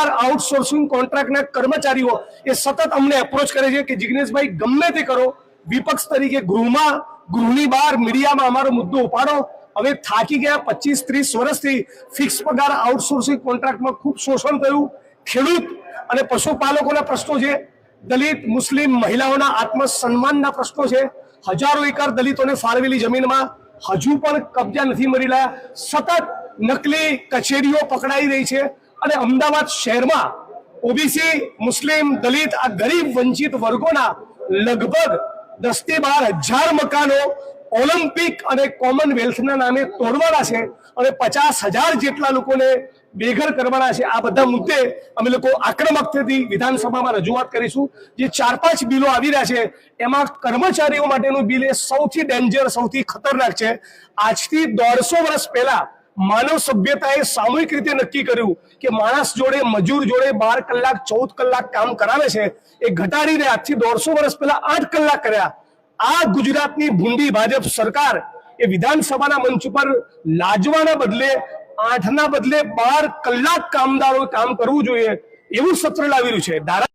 બાર outsourcing કોન્ટ્રાક્ટના કર્મચારીઓ એ સતત અમને એપ્રોચ કરે છે કે જિગ્નેશભાઈ, ગમે તે કરો, વિપક્ષ તરીકે ગૃહમાં, ગૃહની બહાર મીડિયામાં અમારો મુદ્દો ઉપાડો. હવે થાકી ગયા પચીસ ત્રીસ વર્ષથી ફિક્સ પગાર આઉટસોર્સિંગ કોન્ટ્રાક્ટમાં ખૂબ શોષણ થયું. ખેડૂત અને પશુપાલકોના પ્રશ્નો છે. દલિત, મુસ્લિમ, મહિલાઓના આત્મસન્માનના પ્રશ્નો છે. હજારો એકર દલિતોને ફાળવેલી જમીનમાં હજુ પણ કબજા નથી મળી રહ્યા. સતત નકલી કચેરીઓ પકડાઈ રહી છે. અને અમદાવાદ શહેરમાં ઓબીસી, મુસ્લિમ, દલિત આ ગરીબ વંચિત વર્ગોના લગભગ દસથી બાર હજાર મકાનો ઓલિમ્પિક અને કોમનવેલ્થના નામે તોડવાના છે અને પચાસ હજાર જેટલા લોકોને બેઘર કરવાના છે. આ બધા મુદ્દે અમે લોકો આક્રમકતાથી વિધાનસભામાં રજૂઆત કરીશું. જે ચાર પાંચ બિલો આવી રહ્યા છે, એમાં કર્મચારીઓ માટેનું બિલ એ સૌથી ડેન્જર, સૌથી ખતરનાક છે. આજથી દોઢસો વર્ષ પહેલા માનવ સભ્યતાએ સામૂહિક રીતે નક્કી કર્યું કે માણસ જોડે, મજૂર જોડે બાર કલાક, ચૌદ કલાક કામ કરાવે છે. એ ઘટાડીને આજથી દોઢસો વર્ષ પહેલા આઠ કલાક કર્યા. આ ગુજરાતની ભૂંડી ભાજપ સરકાર એ વિધાનસભાના મંચ ઉપર લાજવાના બદલે, આઠના બદલે બાર કલાક કામદારો કામ કરવું જોઈએ એવું સત્ર લાવી રહ્યું છે. ધારા